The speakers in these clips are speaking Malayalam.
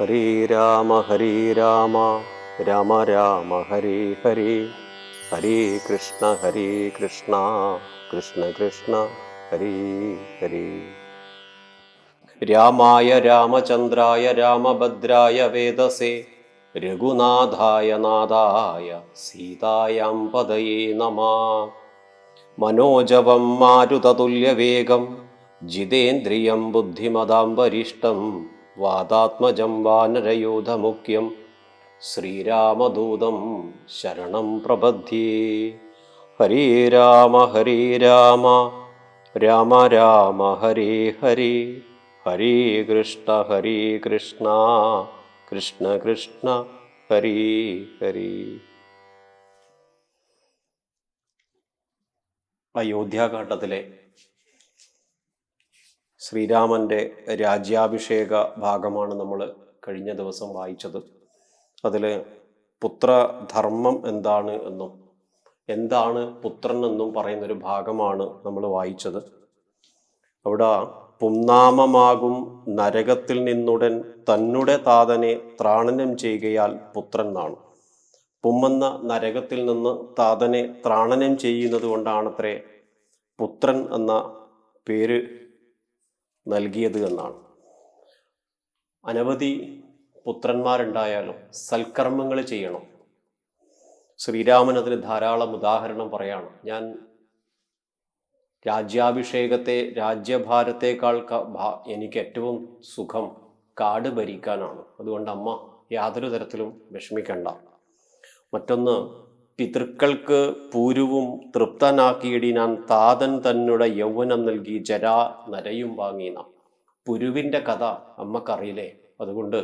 ഹരേ രാമ ഹരി രാമ രാമ രാമ ഹരി ഹരി. ഹരി കൃഷ്ണ ഹരി കൃഷ്ണ കൃഷ്ണ കൃഷ്ണ ഹരി ഹരി. രാമായ രാമചന്ദ്രായ രാമഭദ്രായ വേദസേ രഘുനാഥായ നാഥായ സീതായാം പദയേ നമ. മനോജവം മാരുതതുല്യവേഗം ജിതേന്ദ്രിയം ബുദ്ധിമതാം വരിഷ്ടം വാതാത്മജം വാനരയൂഥമുഖ്യം ശ്രീരാമദൂതം ശരണം പ്രബദ്ധ്യേ ഹരേ രാമ ഹരേ രാമ രാമ രാമ ഹരേ ഹരേ ഹരേ കൃഷ്ണ ഹരേ കൃഷ്ണ കൃഷ്ണ കൃഷ്ണ ഹരേ ഹരേ. അയോധ്യാഘട്ടത്തിലെ ശ്രീരാമന്റെ രാജ്യാഭിഷേക ഭാഗമാണ് നമ്മൾ കഴിഞ്ഞ ദിവസം വായിച്ചത്. അതിൽ പുത്രധർമ്മം എന്താണ് എന്നും എന്താണ് പുത്രൻ എന്നും പറയുന്നൊരു ഭാഗമാണ് നമ്മൾ വായിച്ചത്. അവിടെ പുന്നാമമാകും നരകത്തിൽ നിന്നുടൻ തന്നുടെ താതനെ ത്രാണനം ചെയ്യുകയാൽ പുത്രൻ എന്നാണ്. പുമ്മെന്ന നരകത്തിൽ നിന്ന് താതനെ ത്രാണനം ചെയ്യുന്നത് കൊണ്ടാണത്രേ പുത്രൻ എന്ന പേര് നൽകിയത് എന്നാണ്. അനവധി പുത്രന്മാരുണ്ടായാലും സൽക്കർമ്മങ്ങൾ ചെയ്യണം. ശ്രീരാമൻ അതിന് ധാരാളം ഉദാഹരണം പറയാണ്. ഞാൻ രാജ്യാഭിഷേകത്തെ രാജ്യഭാരത്തേക്കാൾ എനിക്ക് ഏറ്റവും സുഖം കാട് ഭരിക്കാനാണ്. അതുകൊണ്ട് അമ്മ യാതൊരു തരത്തിലും വിഷമിക്കണ്ട. മറ്റൊന്ന് പിതൃക്കൾക്ക് പൂരുവും തൃപ്തനാക്കിയിടിനാൻ താതൻ തന്നുട യൗവനം നൽകി ജരാ നരയും വാങ്ങിന പുരുവിന്റെ കഥ അമ്മക്കറിയില്ലേ? അതുകൊണ്ട്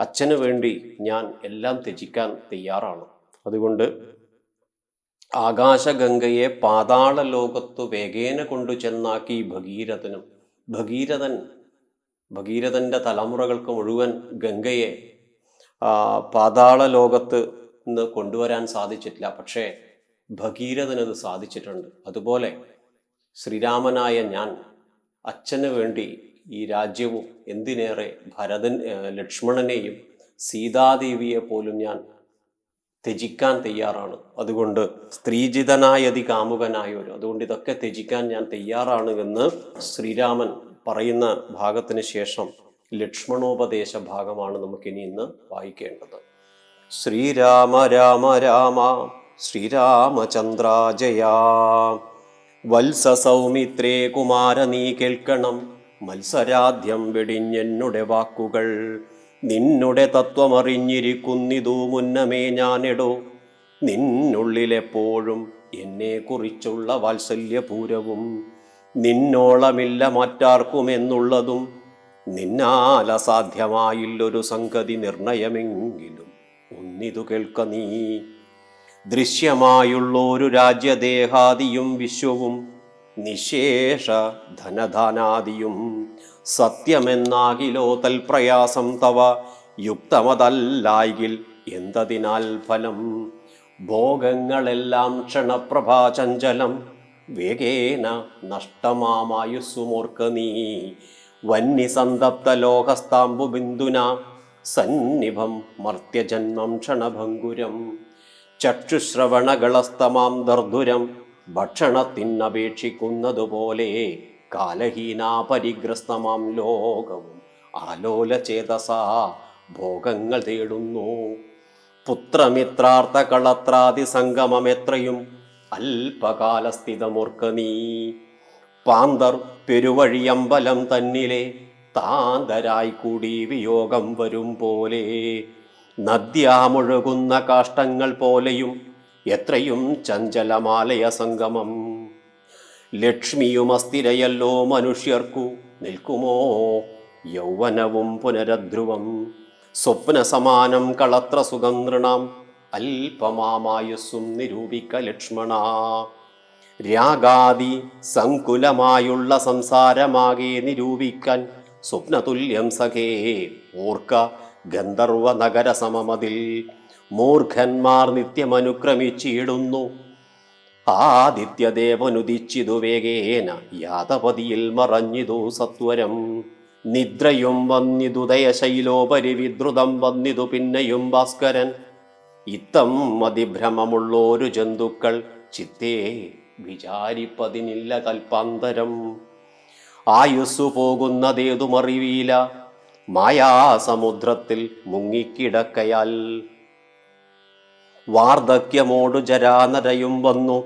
അച്ഛന് വേണ്ടി ഞാൻ എല്ലാം ത്യജിക്കാൻ തയ്യാറാണ്. അതുകൊണ്ട് ആകാശഗംഗയെ പാതാള ലോകത്തു വേഗേന കൊണ്ടു ചെന്നാക്കി ഭഗീരഥനും ഭഗീരഥൻ ഭഗീരഥന്റെ തലമുറകൾക്ക് മുഴുവൻ ഗംഗയെ പാതാള ലോകത്ത് നിന്ന് കൊണ്ടുവരാൻ സാധിച്ചിട്ടില്ല. പക്ഷേ ഭഗീരഥനത് സാധിച്ചിട്ടുണ്ട്. അതുപോലെ ശ്രീരാമനായ ഞാൻ അച്ഛന് വേണ്ടി ഈ രാജ്യവും എന്തിനേറെ ഭരതൻ ലക്ഷ്മണനെയും സീതാദേവിയെ പോലും ഞാൻ ത്യജിക്കാൻ തയ്യാറാണ്. അതുകൊണ്ട് സ്ത്രീജിതനായതി കാമുകനായൊരു അതുകൊണ്ട് ഇതൊക്കെ ത്യജിക്കാൻ ഞാൻ തയ്യാറാണ് എന്ന് ശ്രീരാമൻ പറയുന്ന ഭാഗത്തിന് ശേഷം ലക്ഷ്മണോപദേശ ഭാഗമാണ് നമുക്കിനി ഇന്ന് വായിക്കേണ്ടത്. ശ്രീരാമ രാമ രാമ ശ്രീരാമചന്ദ്രാജയാ. വത്സ സൗമിത്രേ കുമാര നീ കേൾക്കണം മത്സരാദ്യം വെടിഞ്ഞെന്നുടെ വാക്കുകൾ. നിന്നുടെ തത്വമറിഞ്ഞിരിക്കുന്നിതു മുന്നമേ ഞാനെടോ. നിന്നുള്ളിലെപ്പോഴും എന്നെ കുറിച്ചുള്ള വാത്സല്യപൂരവും നിന്നോളമില്ല മറ്റാർക്കും എന്നുള്ളതും നിന്നാൽ അസാധ്യമായില്ലൊരു സംഗതി നിർണയമെങ്കിലും ഒന്നിതു കേൾക്ക നീ. ദൃശ്യമായുള്ളൊരു രാജ്യദേഹാദിയും വിശ്വവും നിശേഷ ധനധാനാദിയും. സത്യമെന്നാകിലോ തൽപ്രയാസം തവ യുക്തമതല്ലായിൽ എന്തതിനാൽ ഫലം? ഭോഗങ്ങളെല്ലാം ക്ഷണപ്രഭാചഞ്ചലം വേഗേന നഷ്ടമാമായുസ്സുമോർക്ക നീ. വന്യസന്തപ്ത ലോകസ്താംബു ബിന്ദുന സന്നിഭം മർത്യജന്മം ക്ഷണഭംഗുരം ചക്ഷുശ്രവണകളസ്തമാം ദർദുരം ഭക്ഷണത്തിനപേക്ഷിക്കുന്നതുപോലെ കാലഹീനാ പരിഗ്രസ്തമാം ലോകവും ആലോലചേതസാ ഭോഗങ്ങൾ തേടുന്നു. പുത്രമിത്രാർത്ഥ കളത്രാതി സംഗമമെത്രയും അല്പകാലസ്ഥിതമോർക്ക നീ പാന്തർ പെരുവഴിയമ്പലം തന്നിലെ താന്തരായി കൂടി വിയോഗം വരും പോലെ. നദ്യാമൊഴുകുന്ന കാഷ്ടങ്ങൾ പോലെയും എത്രയും ചഞ്ചലമാലയ സംഗമം. ലക്ഷ്മിയും അസ്ഥിരയല്ലോ മനുഷ്യർക്കു നിൽക്കുമോ? യൗവനവും പുനരധ്രുവം. സ്വപ്ന സമാനം കളത്ര നൃണം. അല്പമാമായുസ്സും നിരൂപിക്ക ലക്ഷ്മണ. രാഗാദി സങ്കുലമായുള്ള സംസാരമാകെ നിരൂപിക്കാൻ സ്വപ്നതുല്യം സഖേ ഓർക്ക ഗന്ധർവ നഗര സമമതിൽ മൂർഖന്മാർ നിത്യമനുക്രമിച്ചിടുന്നു. ആദിത്യദേവനുദിച്ചിതു വേഗേന യാതപതിയിൽ മറഞ്ഞിതു സത്വരം. നിദ്രയും വന്നിതുദയശൈലോപരി വിദ്രുതം വന്നിതു പിന്നെയും ഭാസ്കരൻ. ഇത്തം അതിഭ്രമമുള്ളോരു ജന്തുക്കൾ ചിത്തേ വിചാരിപ്പതിനില്ല കൽപ്പാന്തരം. ആയുസ്സു പോകുന്നതേതുമറിവീല മായാസമുദ്രത്തിൽ മുങ്ങിക്കിടക്കയാൽ. വാർദ്ധക്യമോടു ജരാനരയും വന്നു.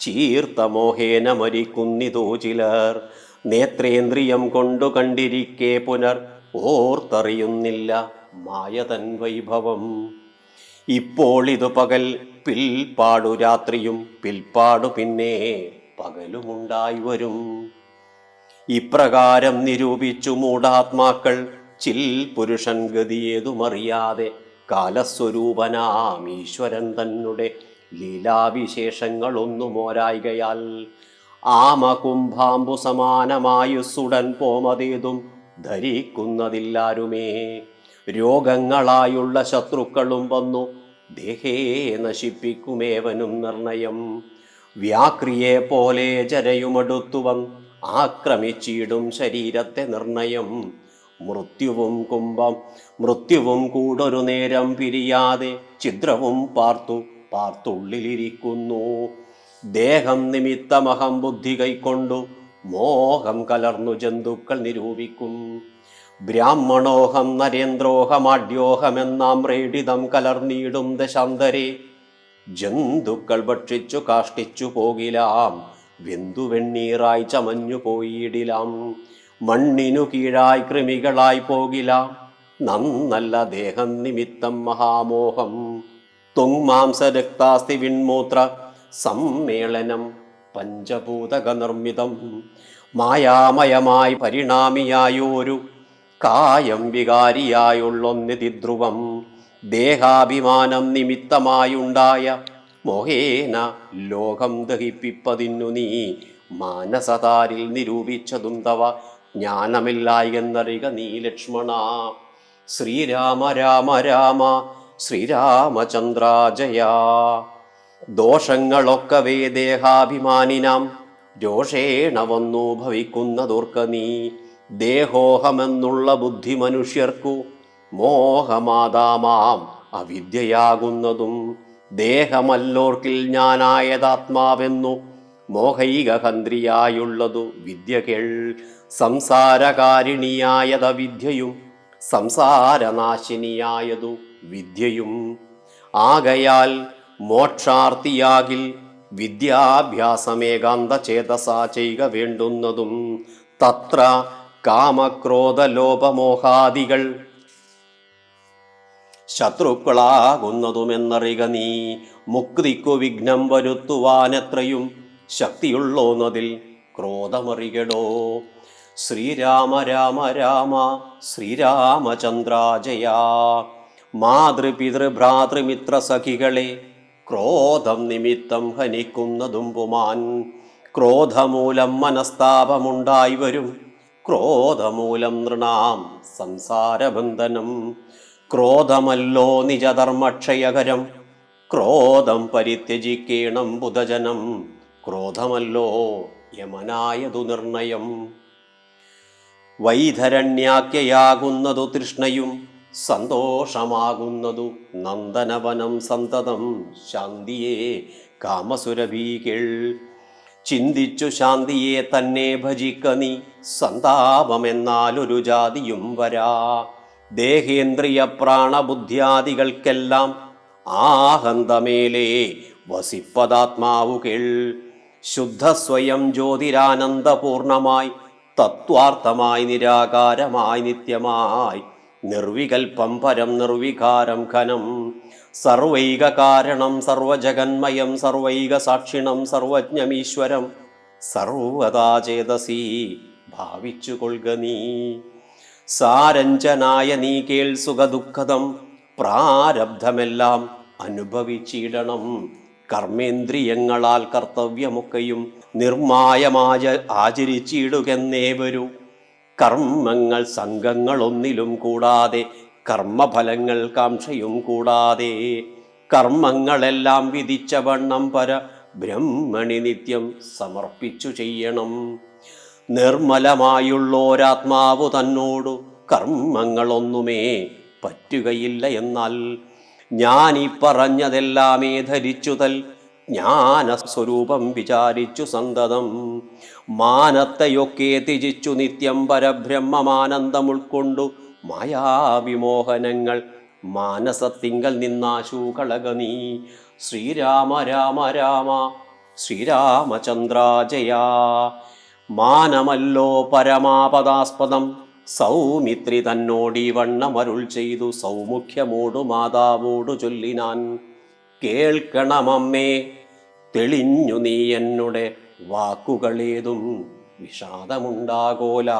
ചീർത്ത മോഹേന മരിക്കുന്നിതോ ചിലർ. നേത്രേന്ദ്രിയം കൊണ്ടു കണ്ടിരിക്കെ പുനർ ഓർത്തറിയുന്നില്ല മായതൻ വൈഭവം. ഇപ്പോൾ ഇത് പകൽ പിൽപ്പാടു രാത്രിയും പിൽപ്പാടു പിന്നെ പകലുമുണ്ടായി വരും. ഇപ്രകാരം നിരൂപിച്ചു മൂഢാത്മാക്കൾ. ചിൽ പുരുഷൻ ഗതിയേതുമറിയാതെ കാലസ്വരൂപനാം ഈശ്വരൻ തന്നെ ലീലാവിശേഷങ്ങളൊന്നും ഓരായികയാൽ. ആമകുംഭാംബു സമാനമായുസ്സുടൻ പോമതേതും ധരിക്കുന്നതില്ലാരുമേ. രോഗങ്ങളായുള്ള ശത്രുക്കളും വന്നു ദേഹേ നശിപ്പിക്കുമേവനും നിർണയം. വ്യാക്രിയെ പോലെ ജരയുമടുത്തുവൻ ആക്രമിച്ചിടും ശരീരത്തെ നിർണയം. മൃത്യുവും കുംഭം മൃത്യുവും കൂടൊരു നേരം പിരിയാതെ ചിദ്രവും പാർത്തു പാർത്തുള്ളിലിരിക്കുന്നു. ദേഹം നിമിത്തമഹം ബുദ്ധി കൈക്കൊണ്ടു മോഹം കലർന്നു ജന്തുക്കൾ നിരൂപിക്കും. ബ്രാഹ്മണോഹം നരേന്ദ്രോഹമാഡ്യോഹമെന്നാം റേഡിതം കലർന്നിടും ദശാന്തരെ. ജന്തുക്കൾ ഭക്ഷിച്ചു കാഷ്ടിച്ചു പോകിലാം. വെന്തു വെണ്ണീറായി ചമഞ്ഞു പോയിടിലാം. മണ്ണിനു കീഴായി കൃമികളായി പോകിലാം. നന്നല്ല ദേഹം നിമിത്തം മഹാമോഹം. തൊങ്മാംസ രക്താസ്തി വിൺമൂത്ര സമ്മേളനം പഞ്ചഭൂതക നിർമ്മിതം മായാമയമായി പരിണാമിയായൊരു കായം വികാരിയായുള്ളൊന്നിതി ധ്രുവം ദേഹാഭിമാനം നിമിത്തമായുണ്ടായ മോഹേന ലോകം ദഹിപ്പിപ്പതിന്നു നീ. മാനസതാരിൽ നിരൂപിച്ചതും തവ ജ്ഞാനമില്ലായെന്നറിക നീ ലക്ഷ്മണ. ശ്രീരാമ രാമ രാമ ശ്രീരാമചന്ദ്രാജയ. ദോഷങ്ങളൊക്കവേ ദേഹാഭിമാനിനാം. രോഷേണ വന്നു ഭവിക്കുന്നതോർക്ക നീ. ദേഹോഹമെന്നുള്ള ബുദ്ധി മനുഷ്യർക്കു മോഹമാതാമാം അവിദ്യയാകുന്നതും. ദേഹമല്ലോർക്കിൽ ഞാനായതാത്മാവെന്നു മോഹൈകഹന്ത്രിയായുള്ളതു വിദ്യ കേൾ സംസാരകാരിണിയായത വിദ്യയും സംസാരനാശിനിയായതു വിദ്യയും. ആകയാൽ മോക്ഷാർത്ഥിയാകിൽ വിദ്യാഭ്യാസമേകാന്ത ചേതസാ ചെയ്യുക വേണ്ടുന്നതും. തത്ര കാമക്രോധലോപമോഹാദികൾ ശത്രുക്കളാകുന്നതുമെന്നറിക നീ. മുക്തിക്കു വിഘ്നം വരുത്തുവാനെത്രയും ശക്തിയുള്ളോന്നതിൽ ക്രോധമറികടോ ശ്രീരാമ രാമ രാമ ശ്രീരാമചന്ദ്രാജയ. മാതൃപിതൃഭ്രാതൃമിത്ര സഖികളെ ക്രോധം നിമിത്തം ഹനിക്കുന്നതും പുമാൻ. ക്രോധമൂലം മനസ്താപമുണ്ടായി വരും. ക്രോധമൂലം നൃണാം സംസാരബന്ധനം. ക്രോധമല്ലോ നിജധർമ്മക്ഷയകരം ക്രോധം പരിത്യജിക്കേണം ബുധജനം. ക്രോധമല്ലോ യമനായതു നിർണയം. വൈധരണ്യാക്യയാകുന്നതു തൃഷ്ണയും സന്തോഷമാകുന്നതു നന്ദനവനം സന്തതം. ശാന്തിയെ കാമസുരഭീകൾ ചിന്തിച്ചു ശാന്തിയെ തന്നെ ഭജിക്ക നീ. സന്താപമെന്നാലൊരു ജാതിയും വരാ. ദേഹേന്ദ്രിയ പ്രാണബുദ്ധ്യാദികൾക്കെല്ലാം ആഹന്തമേലേ വസിപ്പതാത്മാവു കേൾ ശുദ്ധ സ്വയം ജ്യോതിരാനന്ദപൂർണമായി തത്വാർത്ഥമായി നിരാകാരമായി നിത്യമായി നിർവികൽപ്പം പരം നിർവികാരം ഘനം. സർവൈക കാരണം സർവജഗന്മയം സർവൈക സാക്ഷിണം സർവജ്ഞമീശ്വരം. സർവതാ ചേതസി ഭാവിച്ചു കൊൾക സാരഞ്ജനായ നീ കേൾ സുഖദുഃഖതം പ്രാരബ്ധമെല്ലാം അനുഭവിച്ചിടണം. കർമ്മേന്ദ്രിയങ്ങളാൽ കർത്തവ്യമൊക്കെയും നിർമായമായ ആചരിച്ചിടുകെന്നേവരു കർമ്മങ്ങൾ സംഘങ്ങളൊന്നിലും കൂടാതെ കർമ്മഫലങ്ങൾ കാംക്ഷയും കൂടാതെ കർമ്മങ്ങളെല്ലാം വിധിച്ച വണ്ണം പര ബ്രഹ്മണി നിത്യം സമർപ്പിച്ചു ചെയ്യണം. നിർമ്മലമായുള്ളോരാത്മാവു തന്നോടു കർമ്മങ്ങളൊന്നുമേ പറ്റുകയില്ല എന്നാൽ ഞാൻ ഈ പറഞ്ഞതെല്ലാമേ ധരിച്ചുതൽ ജ്ഞാനസ്വരൂപം വിചാരിച്ചു സന്തതം. മാനത്തെയൊക്കെ ത്യജിച്ചു നിത്യം പരബ്രഹ്മമാനന്ദം ഉൾക്കൊണ്ടു മായാവിമോഹനങ്ങൾ മാനസത്തിങ്കൽ നിന്നാശു കളക നീ. ശ്രീരാമ രാമ രാമ ശ്രീരാമചന്ദ്ര ജയ മാനമല്ലോ പരമാപദാസ്പദം. സൗമിത്രി തന്നോടി വണ്ണമരുൾ ചെയ്തു സൗമുഖ്യമോടു മാതാവോടു ചൊല്ലിനാൻ. കേൾക്കണമമ്മേ തെളിഞ്ഞു നീ എന്നുടെ വാക്കുകളേതും വിഷാദമുണ്ടാകോല.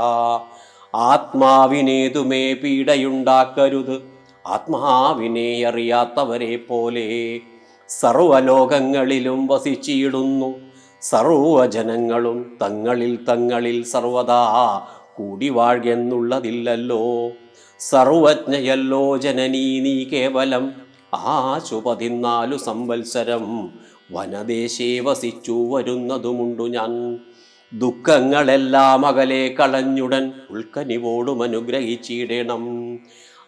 ആത്മാവിനേതുമേ പീഡയുണ്ടാക്കരുത് ആത്മാവിനെ അറിയാത്തവരെ പോലെ. സർവലോകങ്ങളിലും വസിച്ചിടുന്നു സർവജനങ്ങളും തങ്ങളിൽ തങ്ങളിൽ സർവദാ കൂടി വാഴ്കെന്നുള്ളതില്ലല്ലോ സർവജ്ഞയല്ലോ ജനനീ നീ കേവലം. ആ പതിനാലു സംവത്സരം വനദേശേ വസിച്ചു വരുന്നതുമുണ്ടു ഞാൻ. ദുഃഖങ്ങളെല്ലാം അകലെ കളഞ്ഞുടൻ ഉൾക്കനിവോടും അനുഗ്രഹിച്ചിടണം.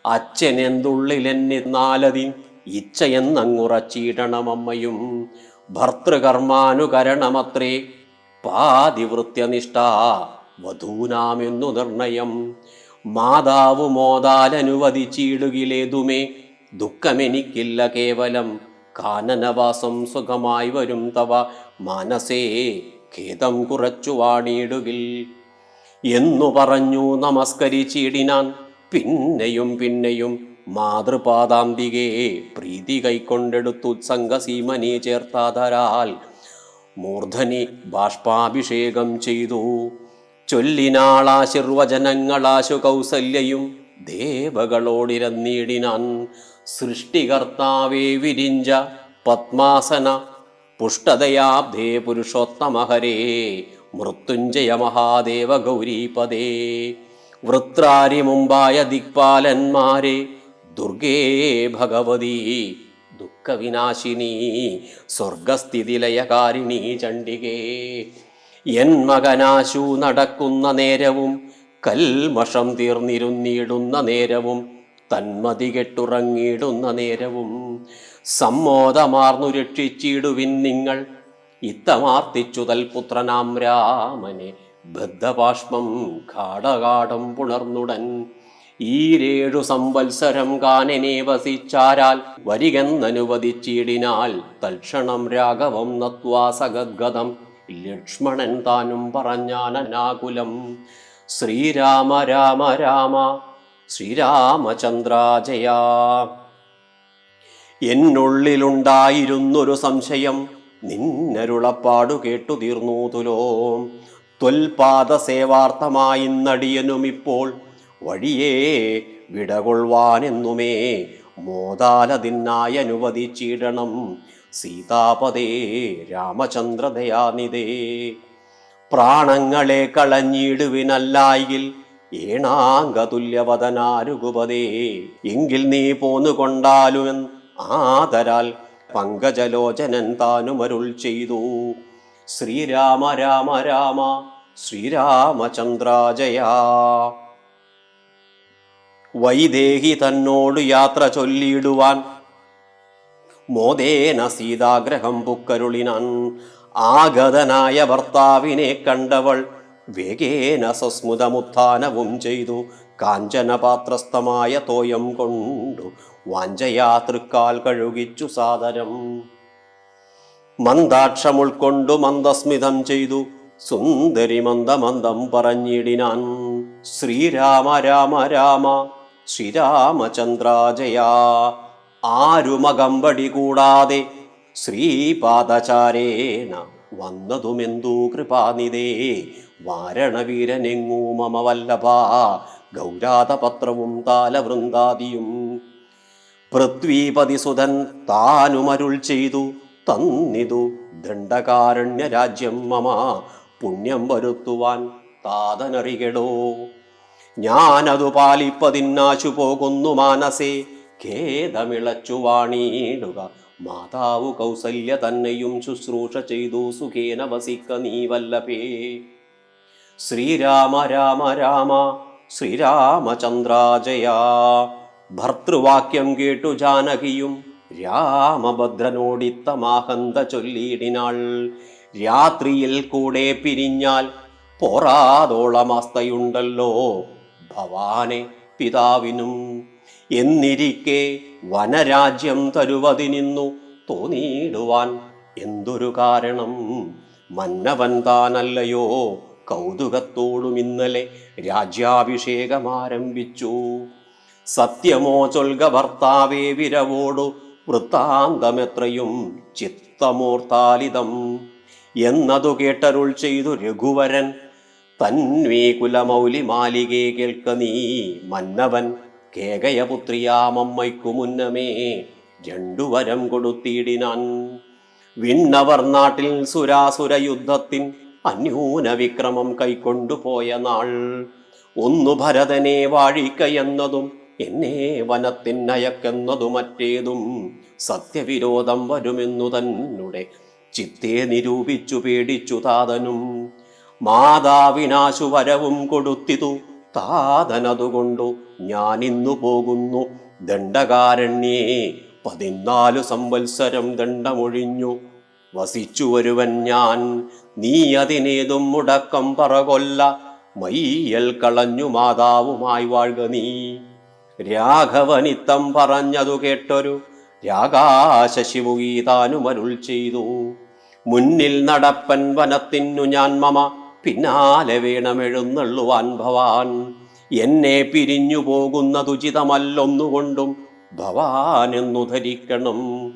അച്ഛനെന്തുള്ളിലെന്നിരുന്നാലതി ഇച്ഛയെന്നങ്ങുറച്ചിടണം അമ്മയും ഭർത്തൃകർമാനുകരണമത്രേ. പാതിവൃത്യനിഷ്ഠാ വധൂനാമെന്നു നിർണയം. മാതാവ് മോതാലനുവദിച്ചിടുകിലേതുമേ ദുഃഖമെനിക്കില്ല കേവലം. കാനനവാസം സുഖമായി വരും തവ. മനസേ ഖേദം കുറച്ചു വാണിയിടുകിൽ എന്നു പറഞ്ഞു നമസ്കരിച്ചിടിനാൻ. പിന്നെയും പിന്നെയും മാതൃപാദാന്തികെ പ്രീതി കൈക്കൊണ്ടെടുത്തു സംഘസീമനെ ചേർത്താതരാൽ മൂർധനി ബാഷ്പാഭിഷേകം ചെയ്തു. ചൊല്ലിനാളാശിർവചനങ്ങളാശു കൗസല്യയും ദേവകളോടിരന്നീടിനാൻ സൃഷ്ടികർത്താവേ വിരിഞ്ച പത്മാസന പുഷ്ടതയാബ്ധേ പുരുഷോത്തമഹരേ മൃത്യുഞ്ജയ മഹാദേവ ഗൗരീപദേ വൃത്രാരി മുമ്പായ ദിക്പാലന്മാരെ ദുർഗേ ഭഗവതി ദുഃഖവിനാശിനി സ്വർഗസ്ഥിതിലയകാരിണി ചണ്ഡികേ. എൻ മകനാശു നടക്കുന്ന നേരവും കൽമഷം തീർന്നിരുന്നിടുന്ന നേരവും തന്മതി കെട്ടുറങ്ങിയിടുന്ന നേരവും സമ്മോദമാർന്നു രക്ഷിച്ചിടുവിൻ നിങ്ങൾ ഇത്തമാർത്തിച്ചു തൽപുത്രനാം രാമനെ ബദ്ധപാഷ്പം ഘാടകാടം പുണർന്നുടൻ. ഈരേഴു സംവത്സരം കാനനെ വസിച്ചാരാൽ വരികെന്നനുവദിച്ചിടിനാൽ തൽക്ഷണം രാഘവം നത്വാ സഗദ്ഗതം. ലക്ഷ്മണൻ താനും പറഞ്ഞാനനാകുലം. ശ്രീരാമ രാമ രാമ ശ്രീരാമചന്ദ്രാജയ. എന്നുള്ളിലുണ്ടായിരുന്നൊരു സംശയം നിന്നരുളപ്പാടു കേട്ടു തീർന്നു തുലോം. ത്വൽപാദ സേവാർത്ഥമായി നടിയനും ഇപ്പോൾ വഴിയേ വിടകൊള്ളുവാനെന്നുമേ മോദാലതിനായി അനുവദിച്ചിടണം. സീതാപതേ രാമചന്ദ്രദയാനിതേ. പ്രാണങ്ങളെ കളഞ്ഞിടുവിനല്ലായിൽ ഏണാംഗതുല്യവതനാരുഗുപതേ എങ്കിൽ നീ പോന്നുകൊണ്ടാലുമെൻ ആദരാൽ പങ്കജലോചനൻ താനുമരുൾ ചെയ്തു. ശ്രീരാമ രാമ രാമ ശ്രീരാമചന്ദ്രാജയ. വൈദേഹി തന്നോട് യാത്ര ചൊല്ലിയിടുവാൻ. മോദേന സീതാഗ്രഹം പുക്കരുളിനാൻ. ആഗതനായ ഭർത്താവിനെ കണ്ടവൾ വേഗേന സസ്മുതമുത്ഥാനവും ചെയ്തു. കാഞ്ചനപാത്രസ്ഥമായ തോയം കൊണ്ടു വാഞ്ചയാതൃക്കാൽ കഴുകിച്ചു സാദരം. മന്ദാക്ഷം ഉൾക്കൊണ്ടു മന്ദസ്മിതം ചെയ്തു. സുന്ദരി മന്ദമന്ദം പറഞ്ഞിടിനാൻ. ശ്രീരാമ രാമ രാമ ശ്രീരാമചന്ദ്രാജയ. ആരുമകമ്പടി കൂടാതെ ശ്രീപാദചാരേണ വന്നതുമെന്തു കൃപാനിതേ വാരണവീരനെങ്ങൂ മമ വല്ലഭ. ഗൗരാതപത്രവും താലവൃന്ദാദിയും. പൃഥ്വീപതിസുതൻ താനുമരുൾ ചെയ്തു തന്നിതു ദണ്ഡകാരണ്യരാജ്യം മമ. പുണ്യം വരുത്തുവാൻ താതനറികടോ. ഞാനതു പാലിപ്പതിന്നാശു പോകുന്നു മാനസേ. ഖേദമിളച്ചു വാണിയിടുക. മാതാവ് കൗസല്യ തന്നെയും ശുശ്രൂഷ ചെയ്തു. സുഖേന വസിക്ക നീ വല്ലഭേ. ശ്രീരാമ രാമ രാമ ശ്രീരാമചന്ദ്രാജയ ഭർത്തൃവാക്യം കേട്ടു ജാനകിയും. രാമഭദ്രനോടിത്തമാഹന്ത ചൊല്ലിയിടിനാൾ. രാത്രിയിൽ കൂടെ പിരിഞ്ഞാൽ പോറാതോളമസ്തയുണ്ടല്ലോ ഭവാനെ പിതാവിനും. എന്നിരിക്കെ വനരാജ്യം തരുവതിനിന്നു തോന്നിയിടുവാൻ എന്തൊരു കാരണം? മന്നവൻ താനല്ലയോ? കൗതുകത്തോടും ഇന്നലെ രാജ്യാഭിഷേകമാരംഭിച്ചു സത്യമോ ചൊൽക ഭർത്താവേ വിരവോടു വൃത്താന്തമെത്രയും ചിത്തമോർത്താലിതം. എന്നതു കേട്ടരുൾ ചെയ്തു രഘുവരൻ തന്വേ കുലമൗലി മാലികേ കേൾക്ക നീ. മന്നവൻ കേകയപുത്രിയാമമ്മയ്ക്കു മുന്നമേ രണ്ടുവരം കൊടുത്തിടിനാൻ. വിണ്ണവർ നാട്ടിൽ സുരാസുര യുദ്ധത്തിൻ അന്യൂന വിക്രമം കൈക്കൊണ്ടുപോയ നാൾ. ഒന്നു ഭരതനെ വാഴിക്കയെന്നതും എന്നെ വനത്തിനയക്കെന്നതു മറ്റേതും സത്യവിരോധം വരുമെന്നു തന്നെ ചിത്തെ നിരൂപിച്ചു പേടിച്ചു താതനും. മാതാവിനാശു വരവും കൊടുത്തിതു. താതനതുകൊണ്ടു ഞാനിന്നു പോകുന്നു. ദണ്ഡകാരണ്യേ പതിനാലു സംവത്സരം ദണ്ഡമൊഴിഞ്ഞു. വസിച്ചു വരുവൻ ഞാൻ നീ അതിനേതും മുടക്കം പറകൊല്ല. മയ്യൽ കളഞ്ഞു മാതാവുമായി വാഴുക നീ. രാഘവനിത്തം പറഞ്ഞതു കേട്ടൊരു രാകാശശിവുഗീതാനുമരുൾ ചെയ്തു. മുന്നിൽ നടപ്പൻ വനത്തിന്നു ഞാൻ മമ പിന്നാലെ വേണമെഴുന്നള്ളുവാൻ ഭവാൻ. എന്നെ പിരിഞ്ഞു പോകുന്നതുചിതമല്ലൊന്നുകൊണ്ടും ഭവാൻ എന്നു ധരിക്കണം.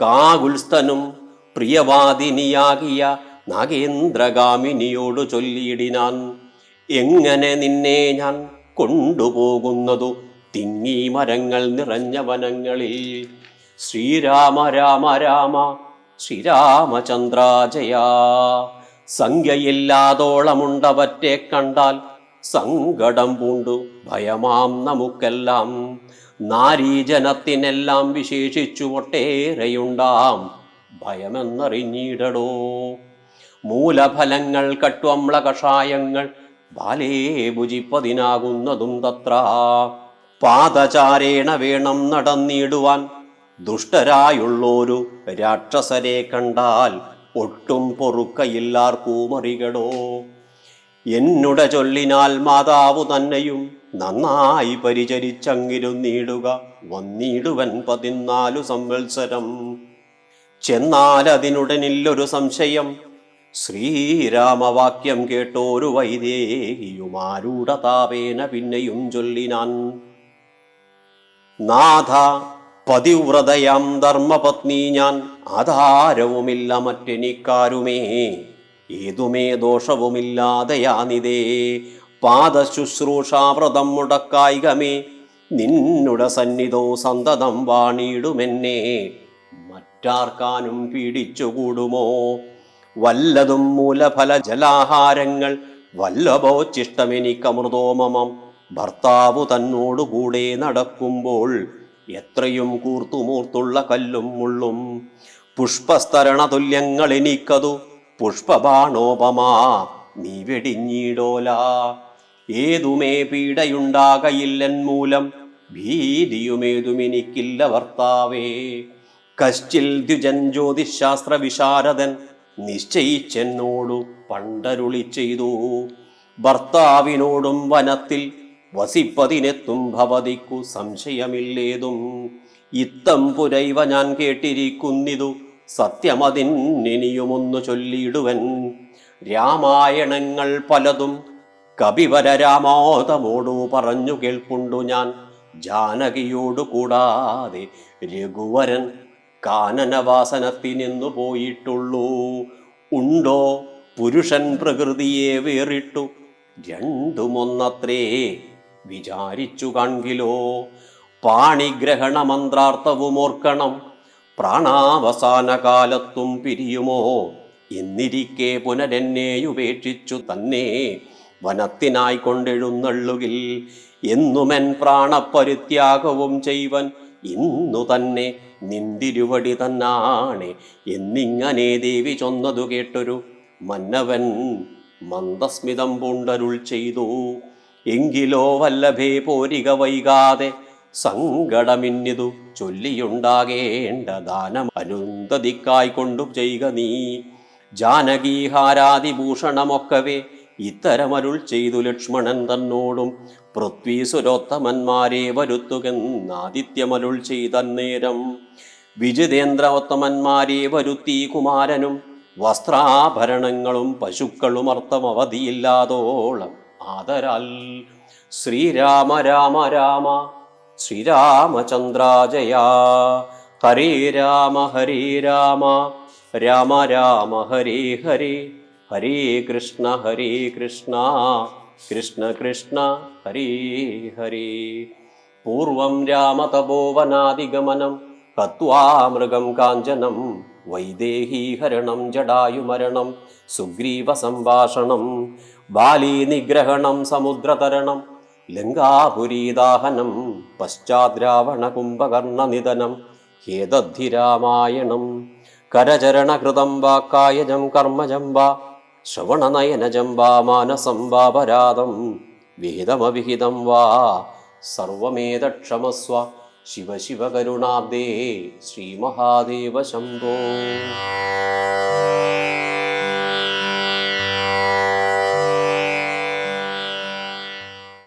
കാകുൽസ്ഥനും പ്രിയവാദിനിയാകിയ നാഗേന്ദ്രഗാമിനിയോട് ചൊല്ലിയിടിനാൻ. എങ്ങനെ നിന്നെ ഞാൻ കൊണ്ടുപോകുന്നതു? തിങ്ങി മരങ്ങൾ നിറഞ്ഞ വനങ്ങളിൽ. ശ്രീരാമ രാമ രാമ ശ്രീരാമചന്ദ്രാജയ. സംഖ്യയില്ലാതോളമുണ്ടവറ്റെ കണ്ടാൽ സങ്കടം പൂണ്ടു. ഭയമാം നമുക്കെല്ലാം. നാരീജനത്തിനെല്ലാം വിശേഷിച്ചു ഒട്ടേറെയുണ്ടാം. ഭയമെന്നറിഞ്ഞിടടോ. മൂലഫലങ്ങൾ കട്ടുവമ്ല കഷായങ്ങൾ ബാലേ ഭുജിപ്പതിനാകുന്നതും തത്ര പാദചാരേണ വേണം നടന്നിടുവാൻ. ദുഷ്ടരായുള്ളോരു രാക്ഷസരെ കണ്ടാൽ ഒട്ടും പൊറുക്കയില്ലാർ കൂമറികടോ എന്നുട ചൊല്ലിനാൽ മാതാവു തന്നെയും നന്നായി പരിചരിച്ചങ്ങിരുന്നിടുക. വന്നിടുവൻ പതിനാലു സംവത്സരം. ചെന്നാൽ അതിനുടനില്ലൊരു സംശയം. ശ്രീരാമവാക്യം കേട്ടോരു വൈദേഹിയുമാരൂഢതാവേന പിന്നെയും ചൊല്ലിനാൻ. നാഥ പതിവ്രതയാം ധർമ്മപത്നി ഞാൻ. ആധാരവുമില്ല മറ്റെനിക്കാരുമേ ഏതുമേ ദോഷവുമില്ലാതെയാനിതേ പാദശുശ്രൂഷാവ്രതം മുടക്കായികമേ നിന്നുടെ സന്നിധോ സന്തതം വാണിയിടുമെന്നെ. മറ്റാർക്കാനും പീഡിച്ചുകൂടുമോ? വല്ലതും മൂലഫല ജലാഹാരങ്ങൾ വല്ലഭോച്ചിഷ്ടമെനിക്കമൃതോമമം ഭർത്താവു തന്നോടുകൂടെ നടക്കുമ്പോൾ എത്രയും കൂർത്തുമൂർത്തുള്ള കല്ലും മുള്ളും. പുഷ്പസ്തരണ തുല്യങ്ങൾ എനിക്കതു പുഷ്പബാണോപമാ നീ വെടിഞ്ഞിടോല. ഏതുമേ പീഡയുണ്ടാകയില്ലൻ മൂലം ഭീതിയുമേതും എനിക്കില്ല ഭർത്താവേ. കശ്ചിൽ ദ്വിജൻ ജ്യോതിശാസ്ത്ര വിശാരദൻ നിശ്ചയിച്ചെന്നോടു പണ്ടരുളി ചെയ്തു. ഭർത്താവിനോടും വനത്തിൽ വസിപ്പതിനെത്തും ഭവതിക്കു സംശയമില്ലേതും. ഇത്തം പുരൈവ ഞാൻ കേട്ടിരിക്കുന്നിതു. സത്യമതിനിനിയുമൊന്നു ചൊല്ലിയിടുവൻ. രാമായണങ്ങൾ പലതും കപിവര രാമോദമോടു പറഞ്ഞു കേൾപ്പുണ്ടു ഞാൻ. ജാനകിയോടു കൂടാതെ രഘുവരൻ കാനനവാസനത്തിനെന്നു പോയിട്ടുള്ളൂ. ഉണ്ടോ പുരുഷൻ പ്രകൃതിയെ വേറിട്ടു? രണ്ടുമൊന്നത്രേ വിചാരിച്ചു കാൺകിലോ പാണിഗ്രഹണ മന്ത്രാർത്ഥവും ഓർക്കണം പ്രാണാവസാന കാലത്തും പിരിയുമോ? എന്നിരിക്കെ പുനരെന്നെയുപേക്ഷിച്ചു തന്നെ. വനത്തിനായി കൊണ്ടെഴുന്നള്ളുകിൽ എന്നുമെൻ പ്രാണപരിത്യാഗവും ചെയ്വൻ. ഇന്നു തന്നെ നിന്തിരുവടി തന്നാണ്. എന്നിങ്ങനെ ദേവി ചൊന്നതു കേട്ടൊരു മന്നവൻ മന്ദസ്മിതം പൂണ്ടരുൾ ചെയ്തു. എങ്കിലോ വല്ലഭേ പോരിക വൈകാതെ സങ്കടമിന്നിതു ചൊല്ലിയുണ്ടാകേണ്ട ദാനം അനുന്തതിക്കായി കൊണ്ടു ചെയ്യുക നീ. ജാനകീഹാരാതിഭൂഷണമൊക്കവേ ഇത്തരമരുൾ ചെയ്തു ലക്ഷ്മണൻ തന്നോടും പൃഥ്വീസുരോത്തമന്മാരെ വരുത്തുകെന്നാദിത്യമരുൾ ചെയ്തന്നേരം. വിജിതേന്ദ്രവത്തമന്മാരെ വരുത്തി കുമാരനും വസ്ത്രാഭരണങ്ങളും പശുക്കളും അർത്ഥം അവധിയില്ലാതോളം ആദരാൽ. ശ്രീരാമ രാമ രാമ ശ്രീരാമചന്ദ്രാജയ. ഹരേ രാമ ഹരേ രാമ രാമ രാമ ഹരേ ഹരേ. ഹരേ കൃഷ്ണ ഹരേ കൃഷ്ണ കൃഷ്ണ കൃഷ്ണ ഹരേ ഹരേ. പൂർവം രാമതപോവനാദിഗമനം ഹത്വാ മൃഗം കാഞ്ചനം വൈദേഹീഹരണം ജടായുമരണം സുഗ്രീവസംഭാഷണം ബാലീനിഗ്രഹണം ബാലീ സമുദ്രതരണം. ലങ്കാപുരീദാഹനം പശ്ചാദ്രാവണ കുംഭകർണനിധനം ഹേതദ്ധി രാമായണം കരചരണകൃതം വാ കായജം കർമ്മജം വാ ശ്രവണനയനജം വാ മാനസം വാ പരാതം വിഹിതമവിഹിതം വാ സർവമേതക്ഷമസ്വ ശിവ ശിവ കരുണാബ്ദേ ശ്രീമഹാദേവ ശംഭോ